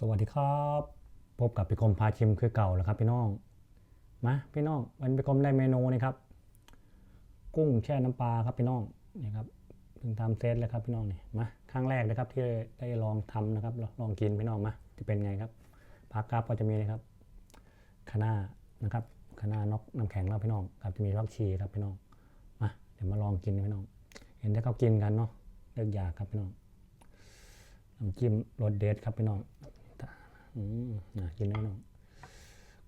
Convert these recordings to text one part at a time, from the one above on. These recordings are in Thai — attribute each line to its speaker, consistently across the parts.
Speaker 1: สวัสดีครับ พบกับพี่กรมพาชิมคือเก่าแล้วครับพี่น้อง มาพี่น้องวันพี่กรมได้เมนูนี่ครับ กุ้งแช่น้ำปลาครับพี่น้องนี่ครับเพิ่งทำเซตเลยครับพี่น้องนี่มาครั้งแรกเลยครับที่ได้ลองทำนะครับลองกินพี่น้องมาจะเป็นไงครับผักกาดก็จะมีนะครับคะน้านะครับคะน้านอกน้ำแข็งแล้วพี่น้องครับจะมีผักชีครับพี่น้องมาเดี๋ยวมาลองกินพี่น้อง เห็นได้เขากินกันเนาะเลือกอยากครับพี่น้องน้ำจิ้มรสเด็ดครับพี่น้อง อืมน่ากินแน่นอน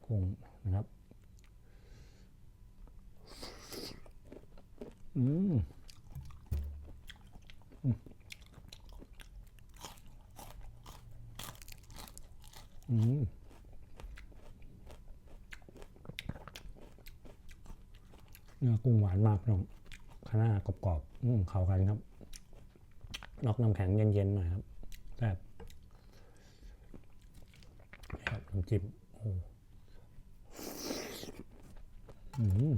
Speaker 1: กุ้งนะครับอืมอืมอืมเนื้อกุ้งหวานมากน้องข้างหน้ากรอบๆอืมเข้ากันครับ นอกน้ำแข็งเย็นๆหน่อยครับแซ่บ น้ำจิ้มโอ้อืม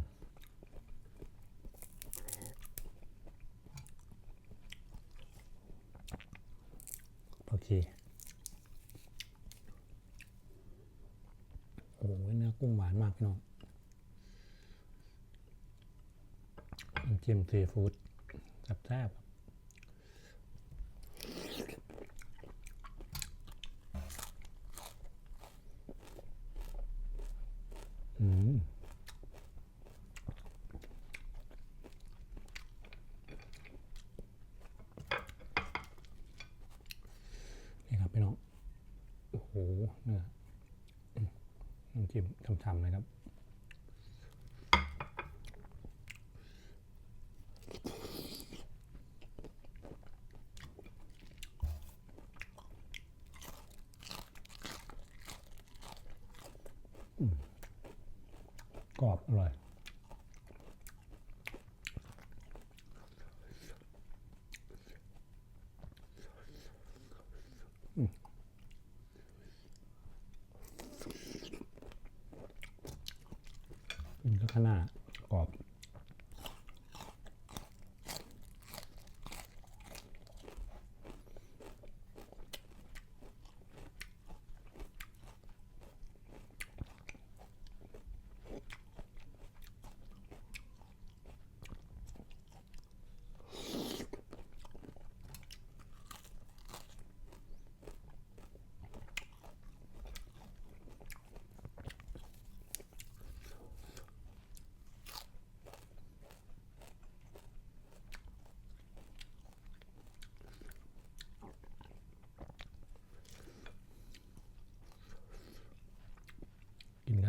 Speaker 1: โอเค โอ้ยเนื้อกุ้งหวานมากพี่น้องน้ำจิ้มซีฟู้ดแซ่บๆ นี่ครับพี่น้อง โอ้โหเนื้อน้ำจิ้มฉ่ำๆเลยครับ กรอบอร่อย กินก็ข้างหน้ากรอบ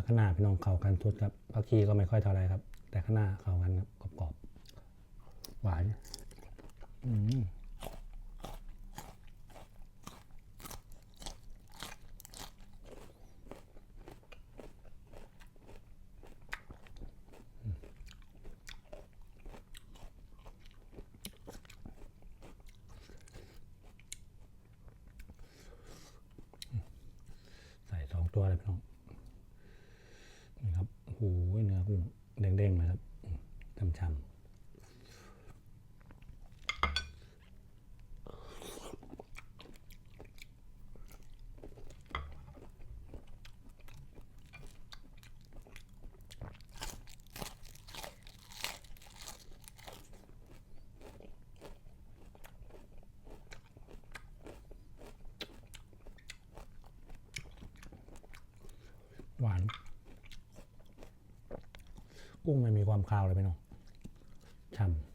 Speaker 1: ข้างหน้าพี่น้องเข้ากันทุดครับผักชีก็ไม่ค่อยเท่าไรครับ แต่ข้างหน้าเข้ากันครับกรอบๆหวานอืมใส่สองตัวเลยพี่น้อง นี่ครับโอ้โหเนื้อกุ้ง เด้งๆนะครับช้ำๆ กุ้งมันมีความคาวเลยพี่น้องฉ่ำ